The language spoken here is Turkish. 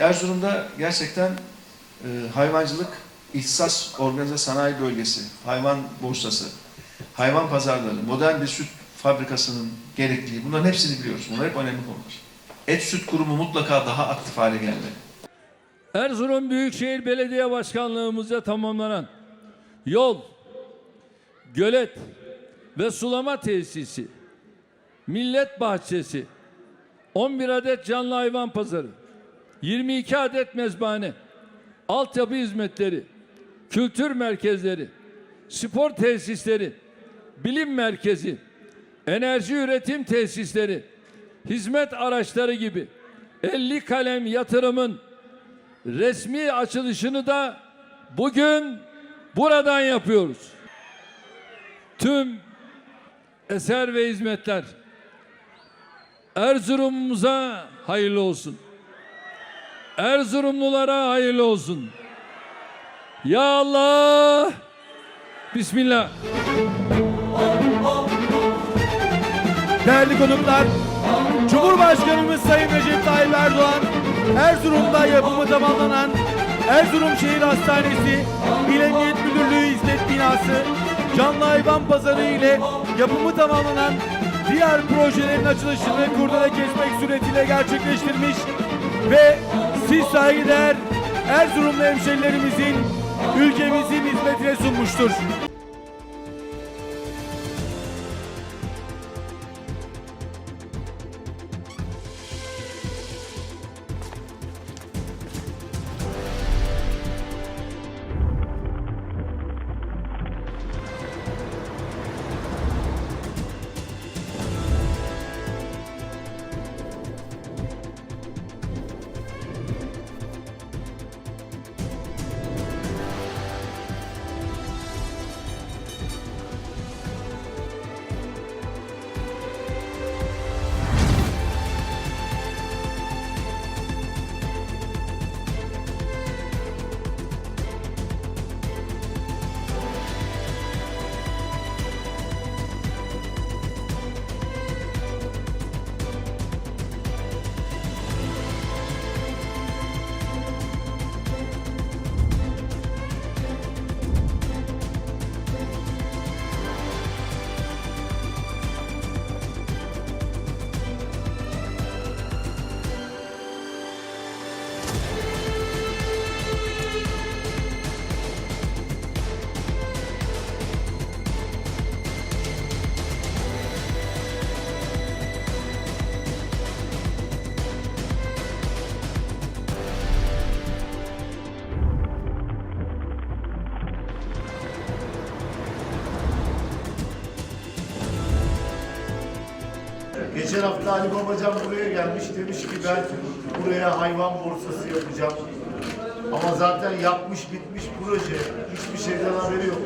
Erzurum'da gerçekten e, hayvancılık ihtisas organize sanayi bölgesi, hayvan borsası, hayvan pazarları, modern bir süt fabrikasının gerekliliği bunların hepsini biliyoruz. Bunlar hep önemli konular. Et süt kurumu mutlaka daha aktif hale gelmeli. Erzurum Büyükşehir Belediye Başkanlığımızda tamamlanan yol, gölet ve sulama tesisi, millet bahçesi, 11 adet canlı hayvan pazarı, 22 adet mezbahane, altyapı hizmetleri, kültür merkezleri, spor tesisleri, bilim merkezi, enerji üretim tesisleri, hizmet araçları gibi 50 kalem yatırımın resmi açılışını da bugün buradan yapıyoruz. Tüm eser ve hizmetler Erzurum'umuza hayırlı olsun. Erzurumlulara hayırlı olsun. Ya Allah! Bismillah. Değerli konuklar, Cumhurbaşkanımız Sayın Recep Tayyip Erdoğan, Erzurum'da yapımı tamamlanan Erzurum Şehir Hastanesi, İl Emniyet Müdürlüğü Hizmet Binası, Canlı Hayvan Pazarı ile yapımı tamamlanan diğer projelerin açılışını kurdele kesmek suretiyle gerçekleştirmiş ve siz saygıdeğer Erzurumlu hemşerilerimizin ülkemizin hizmetine sunmuştur. Geçen hafta Ali Babacan buraya gelmiş demiş ki ben buraya hayvan borsası yapacağım. Ama zaten yapmış bitmiş proje. Hiçbir şeyden haberi yok.